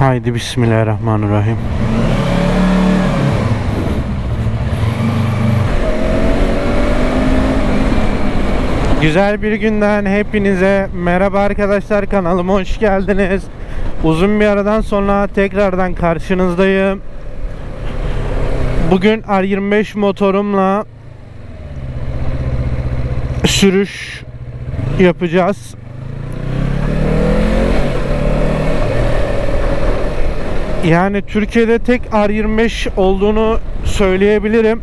Haydi Bismillahirrahmanirrahim. Güzel bir günden hepinize merhaba arkadaşlar kanalıma hoş geldiniz. Uzun bir aradan sonra tekrardan karşınızdayım. Bugün R25 motorumla sürüş yapacağız. Yani Türkiye'de tek R25 olduğunu söyleyebilirim.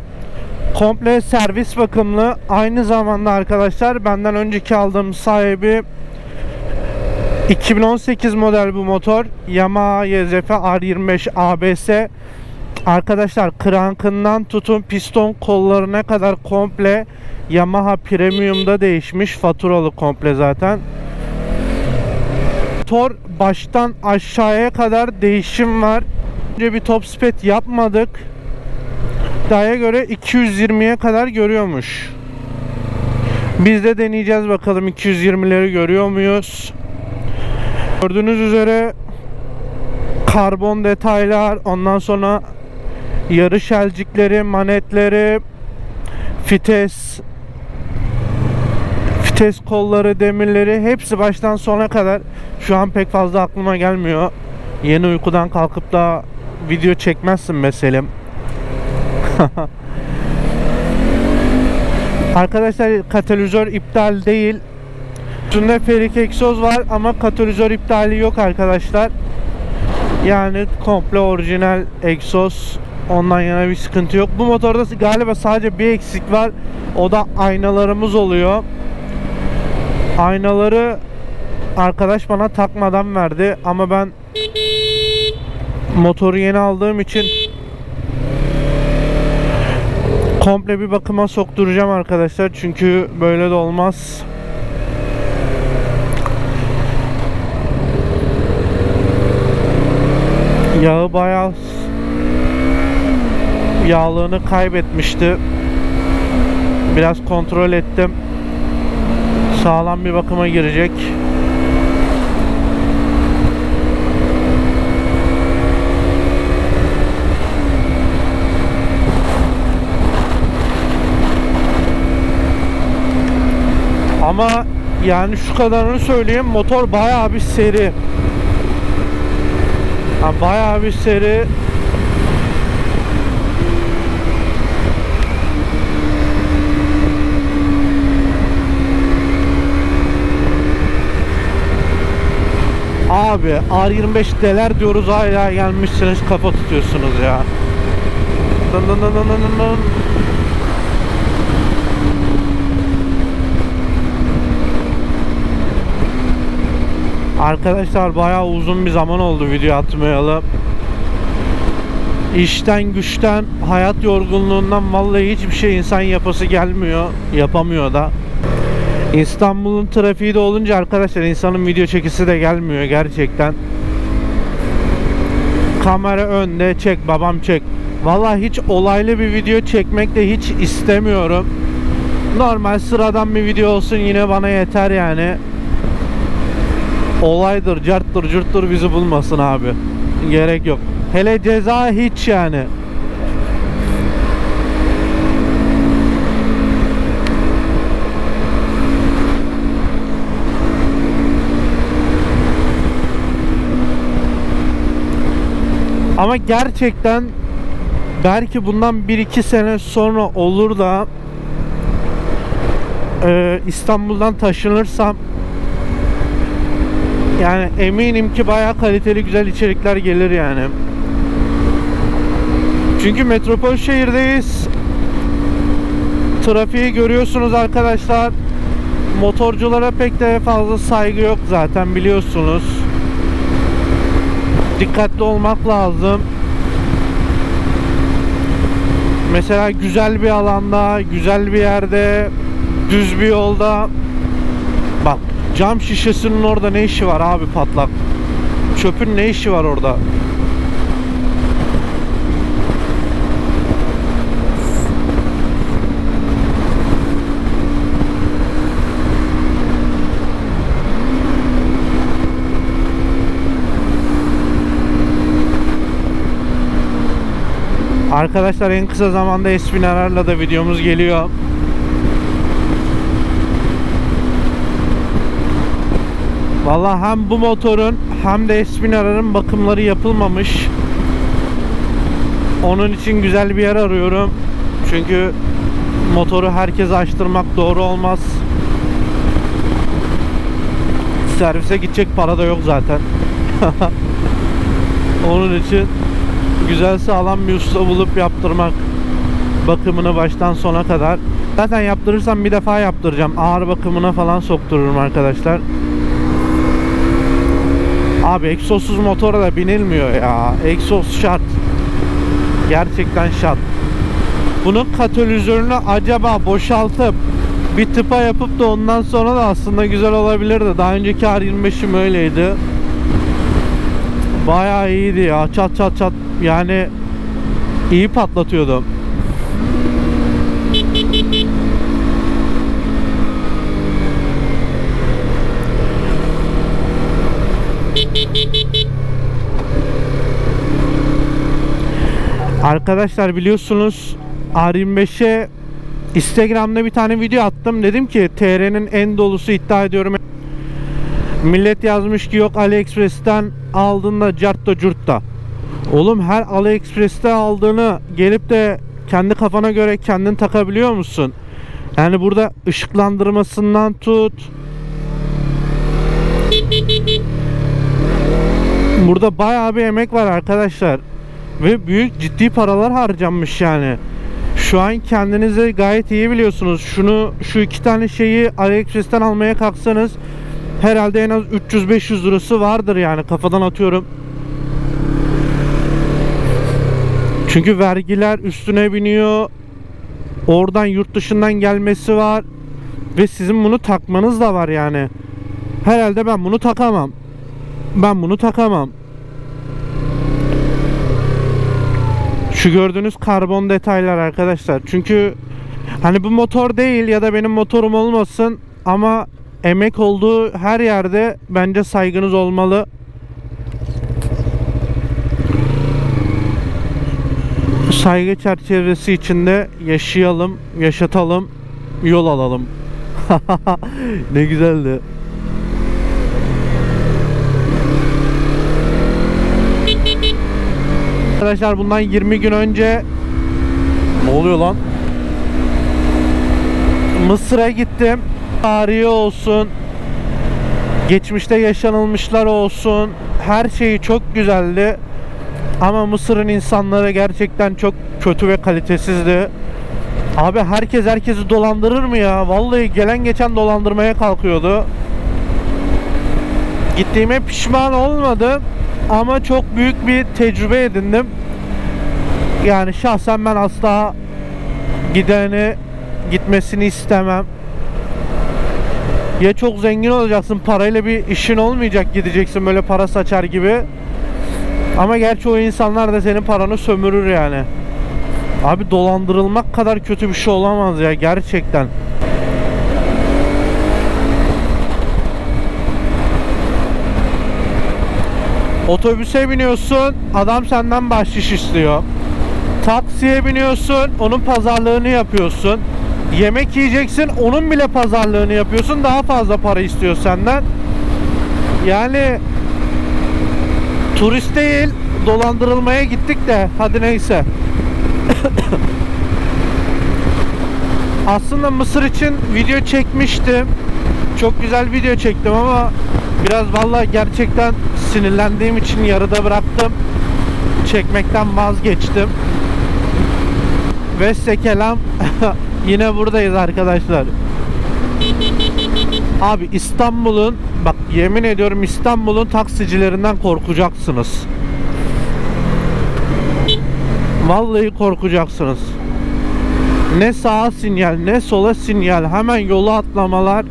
Komple servis bakımlı. Aynı zamanda arkadaşlar benden önceki aldığım sahibi 2018 model bu motor. Yamaha YZF R25 ABS. Arkadaşlar krankından tutun piston kollarına kadar komple Yamaha Premium'da değişmiş. Faturalı komple zaten. Motor baştan aşağıya kadar değişim var. Önce bir top speed yapmadık. İddiaya göre 220'ye kadar görüyormuş. Biz de deneyeceğiz bakalım 220'leri görüyor muyuz? Gördüğünüz üzere karbon detaylar, ondan sonra yarış elcikleri, manetleri, fites, vites kolları, demirleri hepsi baştan sona kadar şu an pek fazla aklıma gelmiyor. Yeni uykudan kalkıp da video çekmezsin meselim. Arkadaşlar katalizör iptal değil. Üstünde ferik egzoz var ama katalizör iptali yok arkadaşlar. Yani komple orijinal egzoz. Ondan yana bir sıkıntı yok. Bu motorda galiba sadece bir eksik var. O da aynalarımız oluyor. Aynaları arkadaş bana takmadan verdi ama ben motoru yeni aldığım için komple bir bakıma sokturacağım arkadaşlar çünkü böyle de olmaz. Yağı bayağı yağlığını kaybetmişti. Biraz kontrol ettim. Sağlam bir bakıma girecek. Ama yani şu kadarını söyleyeyim motor bayağı bir seri. Ha, bayağı bir seri. Abi R25 deler diyoruz hala gelmişsiniz kafa tutuyorsunuz ya. Dın dın dın dın dın dın. Arkadaşlar bayağı uzun bir zaman oldu video atmayalı. İşten güçten hayat yorgunluğundan vallahi hiçbir şey insan yapası gelmiyor. Yapamıyor da. İstanbul'un trafiği de olunca arkadaşlar insanın video çekisi de gelmiyor gerçekten. Kamera önde çek babam çek. Vallahi hiç olaylı bir video çekmek de hiç istemiyorum. Normal sıradan bir video olsun yine bana yeter yani. Olaydır, carttır, cırttır bizi bulmasın abi. Gerek yok. Hele ceza hiç yani. Ama gerçekten belki bundan 1-2 sene sonra olur da e, İstanbul'dan taşınırsam yani eminim ki bayağı kaliteli güzel içerikler gelir yani. Çünkü metropol şehirdeyiz. Trafiği görüyorsunuz arkadaşlar. Motorculara pek de fazla saygı yok zaten biliyorsunuz. Dikkatli olmak lazım. Mesela güzel bir alanda, güzel bir yerde, düz bir yolda bak cam şişesinin orada ne işi var abi patlak? Çöpün ne işi var orada? Arkadaşlar en kısa zamanda Espinarar'la da videomuz geliyor. Vallahi hem bu motorun hem de Espinarar'ın bakımları yapılmamış. Onun için güzel bir yer arıyorum. Çünkü motoru herkese açtırmak doğru olmaz. Servise gidecek para da yok zaten. Onun için güzel sağlam bir usta bulup yaptırmak bakımını baştan sona kadar. Zaten yaptırırsam bir defa yaptıracağım. Ağır bakımına falan soktururum arkadaşlar. Abi egzozsuz motora da binilmiyor ya. Egzoz şart. Gerçekten şart. Bunun katalizörünü acaba boşaltıp bir tıpa yapıp da ondan sonra da aslında güzel olabilirdi. Daha önceki R25'im öyleydi. Bayağı iyiydi ya. Çat çat çat yani iyi patlatıyordu. Arkadaşlar biliyorsunuz R25'e Instagram'da bir tane video attım. Dedim ki TR'nin en dolusu iddia ediyorum. Millet yazmış ki yok AliExpress'ten aldığında cartta curtta. Oğlum her AliExpress'te aldığını gelip de kendi kafana göre kendin takabiliyor musun? Yani burada ışıklandırmasından tut. Burada bayağı bir emek var arkadaşlar. Ve büyük ciddi paralar harcanmış yani. Şu an kendinizi gayet iyi biliyorsunuz. Şunu şu iki tane şeyi AliExpress'ten almaya kalksanız herhalde en az 300-500 lirası vardır yani kafadan atıyorum. Çünkü vergiler üstüne biniyor. Oradan yurt dışından gelmesi var. Ve sizin bunu takmanız da var yani. Herhalde ben bunu takamam. Ben bunu takamam. Şu gördüğünüz karbon detaylar arkadaşlar. Çünkü hani bu motor değil ya da benim motorum olmasın ama emek olduğu her yerde bence saygınız olmalı. Saygı çerçevesi içinde yaşayalım, yaşatalım, yol alalım. ne güzeldi. Arkadaşlar bundan 20 gün önce ne oluyor lan? Mısır'a gittim. Tarihi olsun. Geçmişte yaşanılmışlar olsun. Her şeyi çok güzeldi. Ama Mısır'ın insanları gerçekten çok kötü ve kalitesizdi. Abi herkes herkesi dolandırır mı ya? Vallahi gelen geçen dolandırmaya kalkıyordu. Gittiğime pişman olmadım ama çok büyük bir tecrübe edindim. Yani şahsen ben asla gideni gitmesini istemem. Ya çok zengin olacaksın parayla bir işin olmayacak gideceksin böyle para saçar gibi. Ama gerçi o insanlar da senin paranı sömürür yani. Abi dolandırılmak kadar kötü bir şey olamaz ya gerçekten. Otobüse biniyorsun, adam senden bahşiş istiyor. Taksiye biniyorsun, onun pazarlığını yapıyorsun. Yemek yiyeceksin, onun bile pazarlığını yapıyorsun. Daha fazla para istiyor senden. Yani turist değil, dolandırılmaya gittik de hadi neyse. Aslında Mısır için video çekmiştim. Çok güzel video çektim ama biraz vallahi gerçekten sinirlendiğim için yarıda bıraktım. Çekmekten vazgeçtim. Ve sekelam yine buradayız arkadaşlar. Abi İstanbul'un bak yemin ediyorum İstanbul'un taksicilerinden korkacaksınız. Vallahi korkacaksınız. Ne sağa sinyal ne sola sinyal hemen yola atlamalar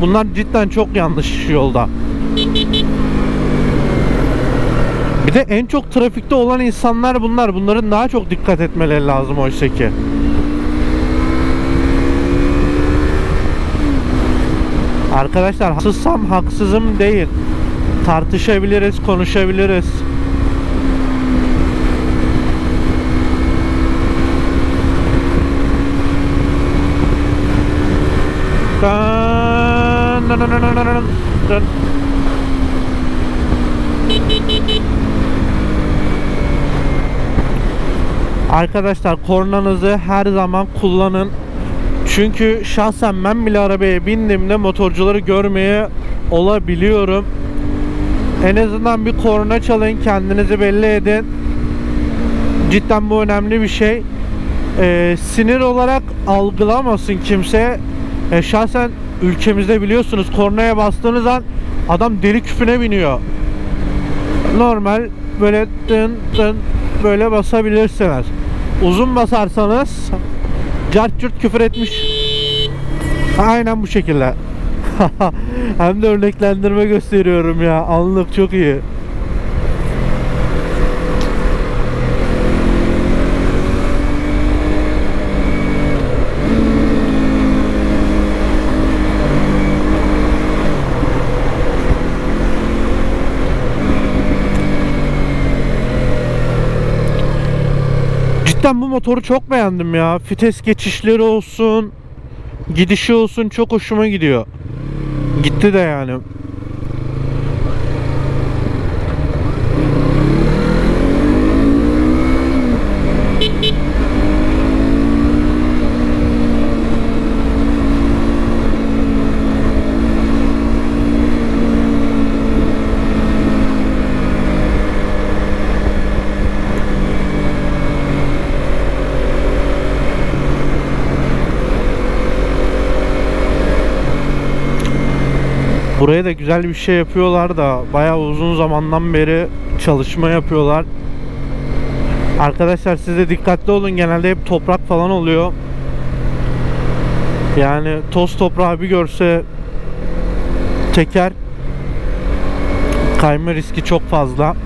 bunlar cidden çok yanlış yolda. Bir de en çok trafikte olan insanlar bunlar. Bunların daha çok dikkat etmeleri lazım oysa ki. Arkadaşlar haksızsam haksızım değil. Tartışabiliriz, konuşabiliriz. Arkadaşlar kornanızı her zaman kullanın. Çünkü şahsen ben bile arabaya bindiğimde motorcuları görmeye olabiliyorum. En azından bir korna çalın, kendinizi belli edin. Cidden bu önemli bir şey. Ee, sinir olarak algılamasın kimse. Ee, şahsen ülkemizde biliyorsunuz kornaya bastığınız an adam deli küfüne biniyor. Normal böyle dın dın böyle basabilirsiniz. Uzun basarsanız cart curt küfür etmiş. Aynen bu şekilde. Hem de örneklendirme gösteriyorum ya. Anlık çok iyi. Cidden bu motoru çok beğendim ya. Vites geçişleri olsun, gidişi olsun çok hoşuma gidiyor. Gitti de yani. Buraya da güzel bir şey yapıyorlar da bayağı uzun zamandan beri çalışma yapıyorlar. Arkadaşlar siz de dikkatli olun genelde hep toprak falan oluyor. Yani toz toprağı bir görse teker kayma riski çok fazla.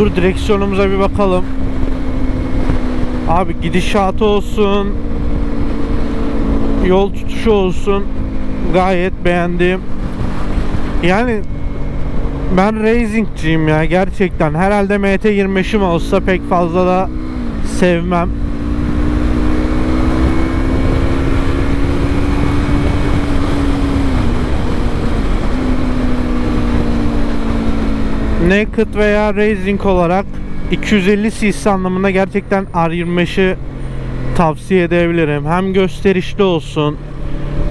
Dur direksiyonumuza bir bakalım. Abi gidişatı olsun. Yol tutuşu olsun. Gayet beğendim. Yani ben racingciyim ya gerçekten. Herhalde MT25'im olsa pek fazla da sevmem. Naked veya Racing olarak 250 cc anlamında gerçekten R25'i tavsiye edebilirim. Hem gösterişli olsun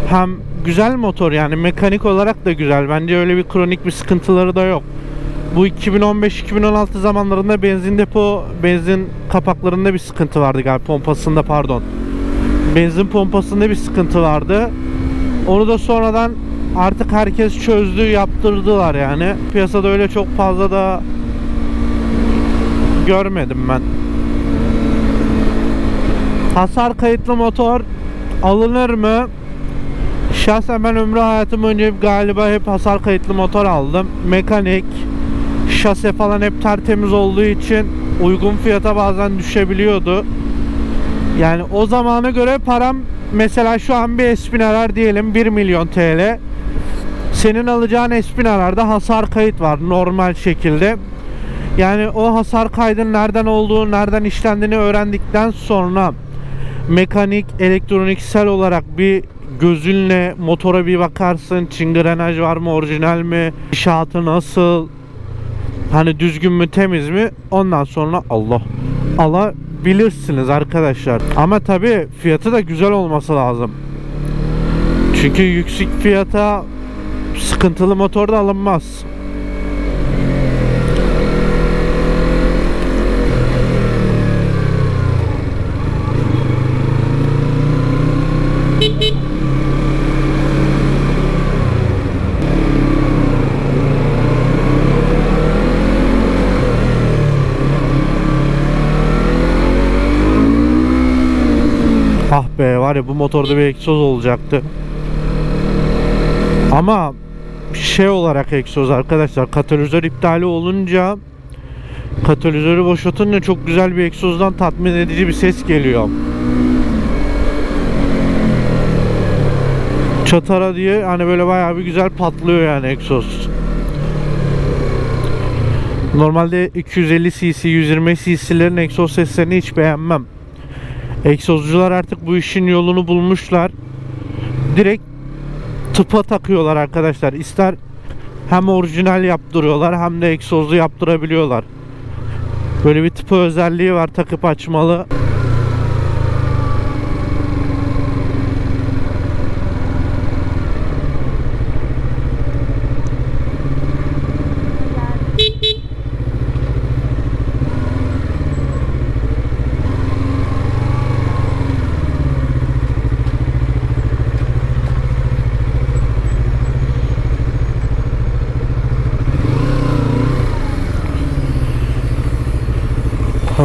hem güzel motor yani mekanik olarak da güzel. Bence öyle bir kronik bir sıkıntıları da yok. Bu 2015-2016 zamanlarında benzin depo, benzin kapaklarında bir sıkıntı vardı galiba pompasında pardon. Benzin pompasında bir sıkıntı vardı. Onu da sonradan artık herkes çözdü, yaptırdılar yani. Piyasada öyle çok fazla da görmedim ben. Hasar kayıtlı motor alınır mı? Şahsen ben ömrü hayatım önce galiba hep hasar kayıtlı motor aldım. Mekanik, şase falan hep tertemiz olduğu için uygun fiyata bazen düşebiliyordu. Yani o zamana göre param mesela şu an bir Espinarar diyelim 1 milyon TL. Senin alacağın Espinarar'da hasar kayıt var normal şekilde. Yani o hasar kaydın nereden olduğu, nereden işlendiğini öğrendikten sonra mekanik, elektroniksel olarak bir gözünle motora bir bakarsın. Çingrenaj var mı, orijinal mi, inşaatı nasıl, hani düzgün mü, temiz mi? Ondan sonra Allah alabilirsiniz arkadaşlar. Ama tabi fiyatı da güzel olması lazım. Çünkü yüksek fiyata sıkıntılı motor da alınmaz. Ah be var ya bu motorda bir egzoz olacaktı. Ama şey olarak egzoz arkadaşlar katalizör iptali olunca Katalizörü boşaltınca çok güzel bir egzozdan tatmin edici bir ses geliyor. Çatara diye hani böyle bayağı bir güzel patlıyor yani egzoz. Normalde 250 cc, 120 cc'lerin egzoz seslerini hiç beğenmem. Egzozcular artık bu işin yolunu bulmuşlar. Direkt tıpa takıyorlar arkadaşlar. İster hem orijinal yaptırıyorlar hem de egzozlu yaptırabiliyorlar. Böyle bir tıpa özelliği var takıp açmalı.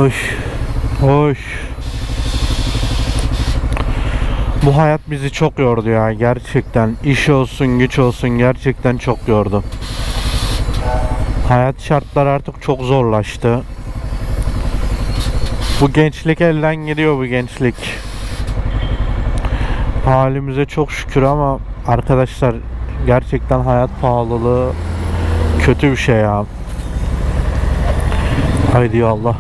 Hoş. Hoş. Bu hayat bizi çok yordu ya gerçekten. İş olsun güç olsun gerçekten çok yordu. Hayat şartları artık çok zorlaştı. Bu gençlik elden gidiyor bu gençlik. Halimize çok şükür ama arkadaşlar gerçekten hayat pahalılığı kötü bir şey ya. Haydi ya Allah.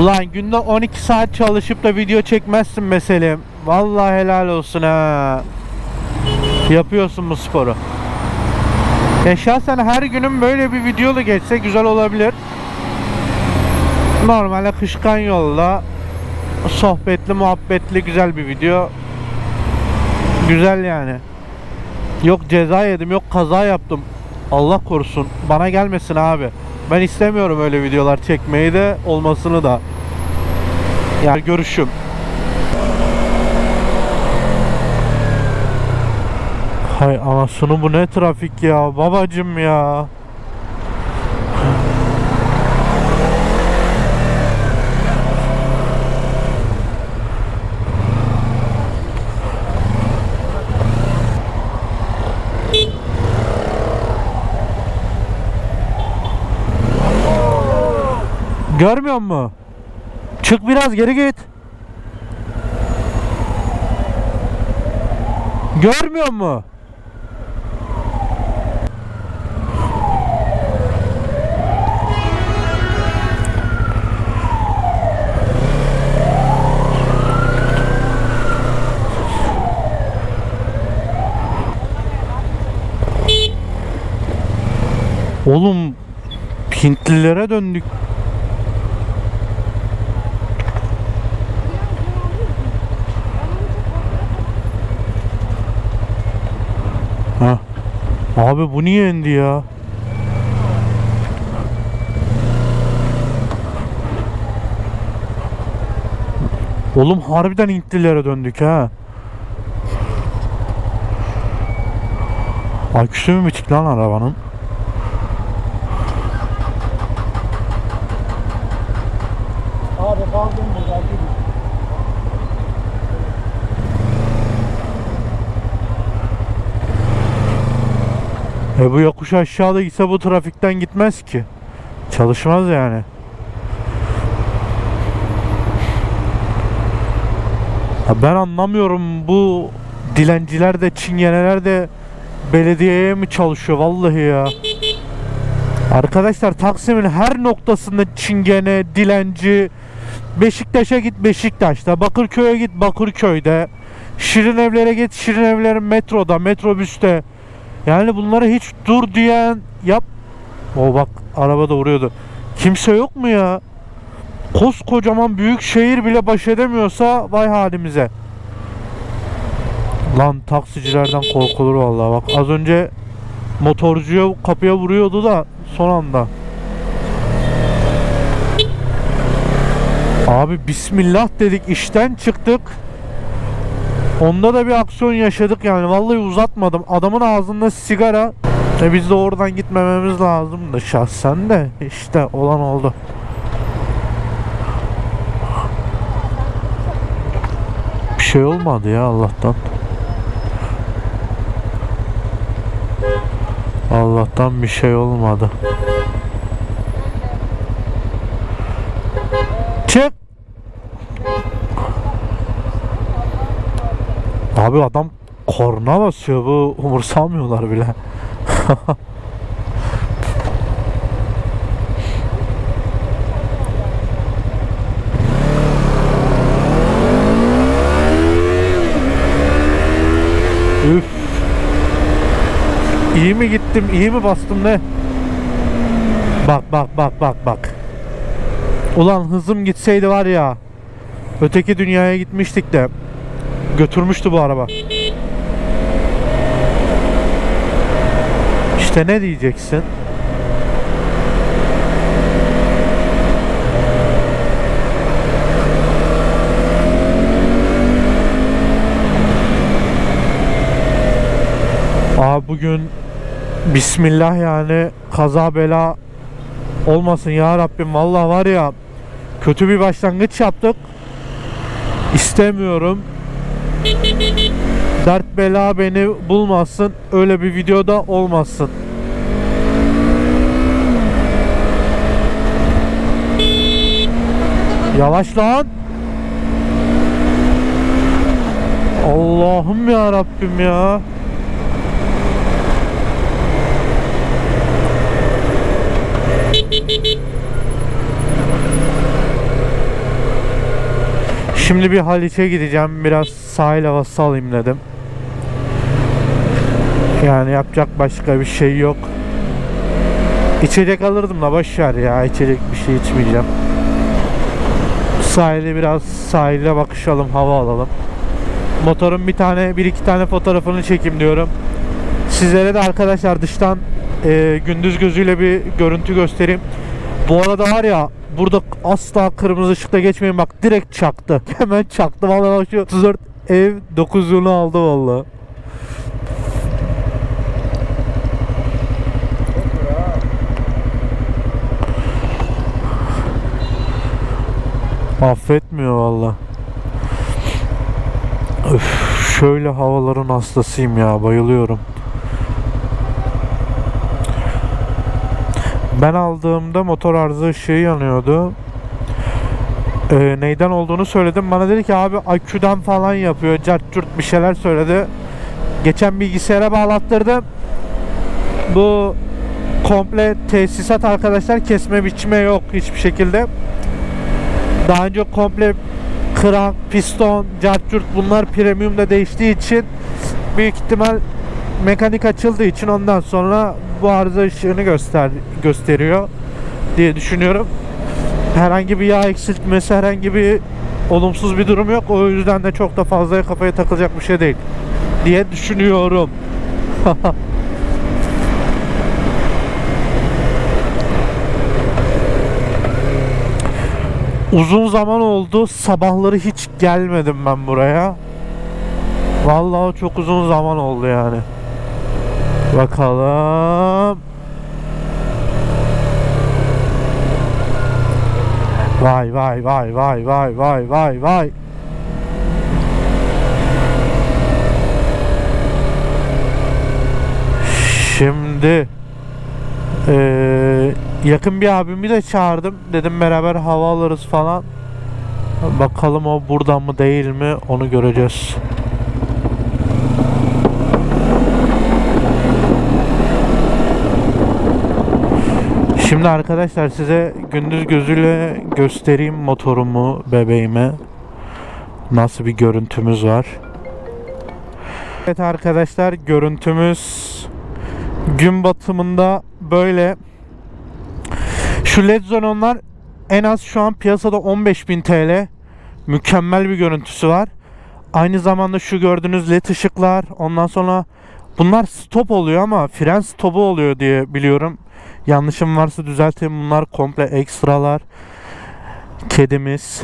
Ulan günde 12 saat çalışıp da video çekmezsin meselem. Vallahi helal olsun ha. Yapıyorsun bu sporu. Ya şahsen her günün böyle bir videolu geçse güzel olabilir. Normal akışkan yolla sohbetli muhabbetli güzel bir video. Güzel yani. Yok ceza yedim yok kaza yaptım. Allah korusun. Bana gelmesin abi. Ben istemiyorum öyle videolar çekmeyi de olmasını da. Yani görüşüm. Hay anasını bu ne trafik ya babacım ya. Görmüyor musun? Çık biraz geri git. Görmüyor mu? Oğlum Hintlilere döndük. Abi bu niye indi ya? Oğlum harbiden intlilere döndük ha. Aküsü mü bitik lan arabanın? Abi kaldım burada. E bu yokuş aşağıda gitse bu trafikten gitmez ki. Çalışmaz yani. Ya ben anlamıyorum bu dilenciler de çingeneler de belediyeye mi çalışıyor vallahi ya. Arkadaşlar Taksim'in her noktasında çingene, dilenci, Beşiktaş'a git Beşiktaş'ta, Bakırköy'e git Bakırköy'de, Şirin Evler'e git Şirin Evler'in metroda, metrobüste. Yani bunlara hiç dur diyen yap. O bak araba da vuruyordu. Kimse yok mu ya? Koskocaman büyük şehir bile baş edemiyorsa vay halimize. Lan taksicilerden korkulur vallahi bak az önce motorcuya kapıya vuruyordu da son anda. Abi bismillah dedik işten çıktık. Onda da bir aksiyon yaşadık yani vallahi uzatmadım. Adamın ağzında sigara. E biz de oradan gitmememiz lazımdı şahsen de işte olan oldu. Bir şey olmadı ya Allah'tan. Allah'tan bir şey olmadı. Çık. Abi adam korna basıyor bu umursamıyorlar bile. Üf. İyi mi gittim, iyi mi bastım ne? Bak bak bak bak bak. Ulan hızım gitseydi var ya. Öteki dünyaya gitmiştik de götürmüştü bu araba. İşte ne diyeceksin? Abi bugün Bismillah yani kaza bela olmasın ya Rabbim vallahi var ya kötü bir başlangıç yaptık. İstemiyorum. Dert bela beni bulmasın. Öyle bir videoda olmasın. Yavaş lan. Allah'ım ya Rabbim ya. Şimdi bir Haliç'e gideceğim. Biraz sahil havası alayım dedim. Yani yapacak başka bir şey yok. İçecek alırdım da boş ver ya. İçecek bir şey içmeyeceğim. Sahile biraz sahile bakışalım, hava alalım. Motorun bir tane, bir iki tane fotoğrafını çekeyim diyorum. Sizlere de arkadaşlar dıştan e, gündüz gözüyle bir görüntü göstereyim. Bu arada var ya burada asla kırmızı ışıkta geçmeyin bak direkt çaktı. Hemen çaktı vallahi bak şu 34 ev 9 yılını aldı vallahi. Affetmiyor valla. Şöyle havaların hastasıyım ya bayılıyorum. Ben aldığımda motor arıza ışığı yanıyordu. Ee, neyden olduğunu söyledim. Bana dedi ki abi aküden falan yapıyor. Cart curt bir şeyler söyledi. Geçen bilgisayara bağlattırdım. Bu komple tesisat arkadaşlar kesme biçme yok hiçbir şekilde. Daha önce komple kran, piston, cart curt bunlar premiumda değiştiği için büyük ihtimal mekanik açıldığı için ondan sonra bu arıza ışığını göster gösteriyor diye düşünüyorum. Herhangi bir yağ eksiltmesi, herhangi bir olumsuz bir durum yok. O yüzden de çok da fazla kafaya takılacak bir şey değil diye düşünüyorum. Uzun zaman oldu. Sabahları hiç gelmedim ben buraya. Vallahi çok uzun zaman oldu yani. Bakalım. Vay vay vay vay vay vay vay vay. Şimdi eee, yakın bir abimi de çağırdım. Dedim beraber hava alırız falan. Bakalım o buradan mı değil mi onu göreceğiz. Şimdi arkadaşlar size gündüz gözüyle göstereyim motorumu, bebeğime. Nasıl bir görüntümüz var. Evet arkadaşlar görüntümüz gün batımında böyle. Şu led zononlar en az şu an piyasada 15.000 TL. Mükemmel bir görüntüsü var. Aynı zamanda şu gördüğünüz led ışıklar ondan sonra bunlar stop oluyor ama fren stopu oluyor diye biliyorum. Yanlışım varsa düzelteyim. Bunlar komple ekstralar. Kedimiz.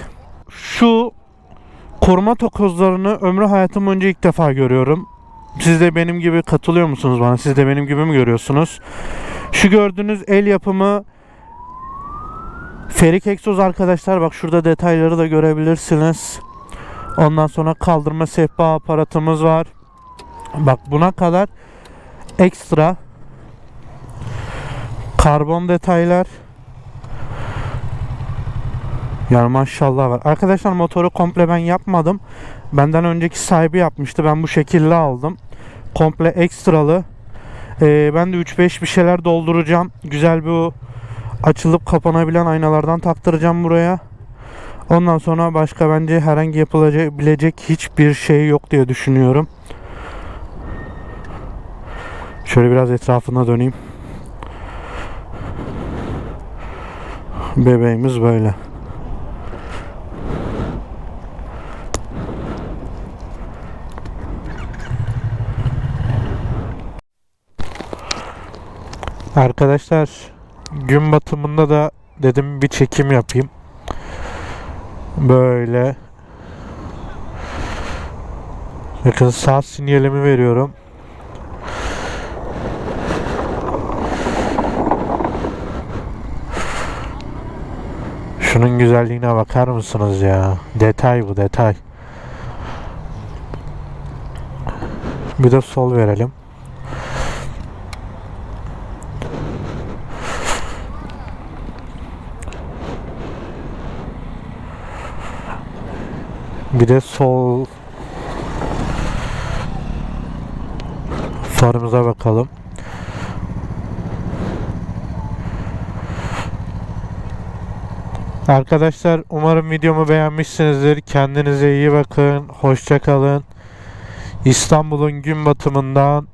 Şu Koruma tokozlarını ömrü hayatım boyunca ilk defa görüyorum. Siz de benim gibi katılıyor musunuz bana? Siz de benim gibi mi görüyorsunuz? Şu gördüğünüz el yapımı Ferik egzoz arkadaşlar bak şurada detayları da görebilirsiniz. Ondan sonra kaldırma sehpa aparatımız var. Bak buna kadar ekstra karbon detaylar yani maşallah var. Arkadaşlar motoru komple ben yapmadım. Benden önceki sahibi yapmıştı. Ben bu şekilde aldım. Komple ekstralı. Ee, ben de 3-5 bir şeyler dolduracağım. Güzel bir açılıp kapanabilen aynalardan taktıracağım buraya. Ondan sonra başka bence herhangi yapılabilecek hiçbir şey yok diye düşünüyorum. Şöyle biraz etrafına döneyim. Bebeğimiz böyle. Arkadaşlar gün batımında da dedim bir çekim yapayım. Böyle. Bakın sağ sinyalimi veriyorum. Şunun güzelliğine bakar mısınız ya? Detay bu detay. Bir de sol verelim. Bir de sol farımıza bakalım. Arkadaşlar umarım videomu beğenmişsinizdir. Kendinize iyi bakın. Hoşça kalın. İstanbul'un gün batımından